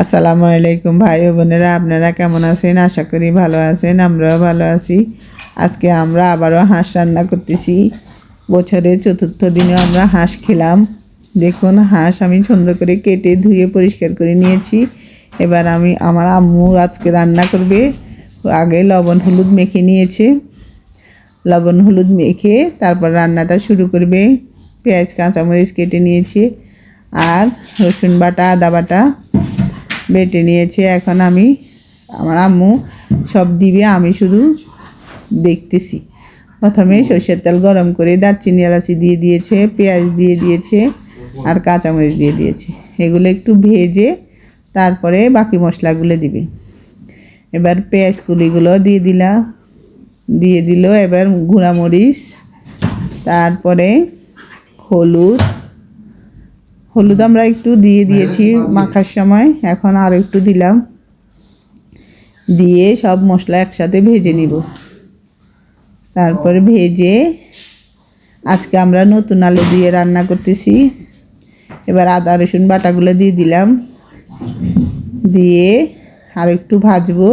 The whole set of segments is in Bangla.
আসসালামু আলাইকুম ভাই ও বোনেরা, আপনারা কেমন আছেন? আশা করি ভালো আছেন, আমরাও ভালো আছি। আজকে আমরা আবারও হাঁস রান্না করতেছি। বছরের চতুর্থ দিনে আমরা হাঁস খেলাম। দেখুন, হাঁস আমি সুন্দর করে কেটে ধুয়ে পরিষ্কার করে নিয়েছি। এবার আমি, আমার আম্মু আজকে রান্না করবে। আগে লবণ হলুদ মেখে নিয়েছে। লবণ হলুদ মেখে তারপর রান্নাটা শুরু করবে। পেঁয়াজ, কাঁচামরিচ কেটে নিয়েছে। আর রসুন বাটা, আদা বাটা বেটে নিয়েছে। এখন আমি, আমার আম্মু সব দিবে, আমি শুধু দেখতেছি। প্রথমে সর্ষের তেল গরম করে দারচিনি, এলাচি দিয়ে দিয়েছে, পেঁয়াজ দিয়ে দিয়েছে আর কাঁচামরিচ দিয়ে দিয়েছে। এগুলো একটু ভেজে তারপরে বাকি মশলাগুলো দিবে। এবার পেঁয়াজ কুলিগুলো দিয়ে দিলাম। দিয়ে দিল এবার গুঁড়ামরিচ, তারপরে হলুদ হলুদ আমরা একটু দিয়ে দিয়েছি মাখার সময়। এখন আর একটু দিলাম। দিয়ে সব মশলা একসাথে ভেজে নিব। তারপরে ভেজে আজকে আমরা নতুন আলু দিয়ে রান্না করতেছি। এবার আদা রসুন বাটাগুলো দিয়ে দিলাম। দিয়ে আর একটু ভাজবো।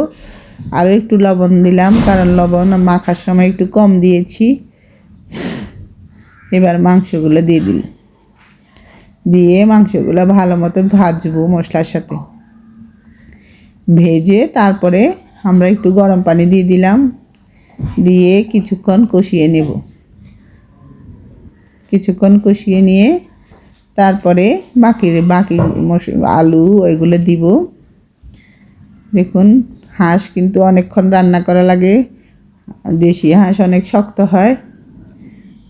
আরও একটু লবণ দিলাম কারণ লবণ মাখার সময় একটু কম দিয়েছি। এবার মাংসগুলো দিয়ে দিলাম। দিয়ে মাংসগুলো ভালো মতো ভাজবো মশলার সাথে। ভেজে তারপরে আমরা একটু গরম পানি দিয়ে দিলাম। দিয়ে কিছুক্ষণ কষিয়ে নেব। কিছুক্ষণ কষিয়ে নিয়ে তারপরে বাকি বাকি আলু ওইগুলো দিব। দেখুন হাঁস কিন্তু অনেকক্ষণ রান্না করা লাগে। দেশি হাঁস অনেক শক্ত হয়।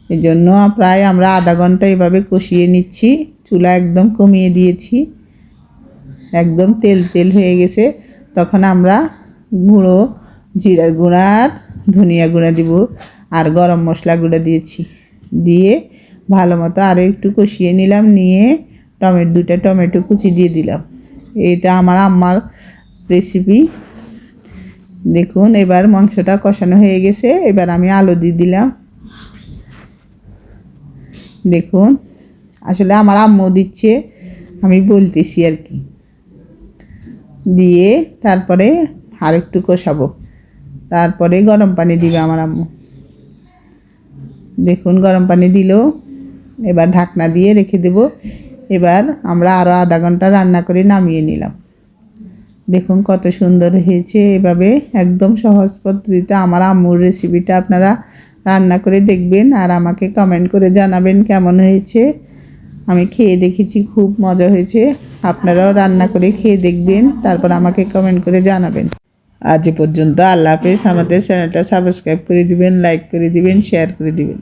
এই জন্য প্রায় আমরা আধা ঘণ্টা এভাবে কষিয়ে নিচ্ছি। চুলা একদম কমিয়ে দিয়েছি। একদম তেল তেল হয়ে গেছে। তখন আমরা গুঁড়ো, জিরার গুঁড়া আর ধনিয়া গুঁড়া দিব আর গরম মশলা গুঁড়ো দিয়েছি। দিয়ে ভালো মতো আরও একটু কষিয়ে নিলাম, নিয়ে টমেটো দুটো টমেটো কুচি দিয়ে দিলাম। এটা আমার আম্মার রেসিপি দেখুন, এবার মাংসটা কষানো হয়ে গেছে। এবার আমি আলু দিয়ে দিলাম। দেখুন আসলে আমার আম্মু দিচ্ছে, আমি বলতেছি আর কি। দিয়ে তারপরে আর একটু কষাবো। তারপরে গরম পানি দিবে আমার আম্মু। দেখুন, গরম পানি দিল, এবার ঢাকনা দিয়ে রেখে দেব। এবার আমরা আরও আধা ঘণ্টা রান্না করে নামিয়ে নিলাম। দেখুন, কত সুন্দর হয়েছে। এভাবে একদম সহজ পদ্ধতিতে আমার আম্মুর রেসিপিটা আপনারা রান্না করে দেখবেন আর আমাকে কমেন্ট করে জানাবেন কেমন হয়েছে। আমি খেয়ে দেখেছি, খুব মজা হয়েছে। আপনারাও রান্না করে খেয়ে দেখবেন, তারপর আমাকে কমেন্ট করে জানাবেন। আজ পর্যন্ত আল্লাহ হাফেজ। আমাদের চ্যানেলটা সাবস্ক্রাইব করে দিবেন লাইক করে দিবেন শেয়ার করে দিবেন।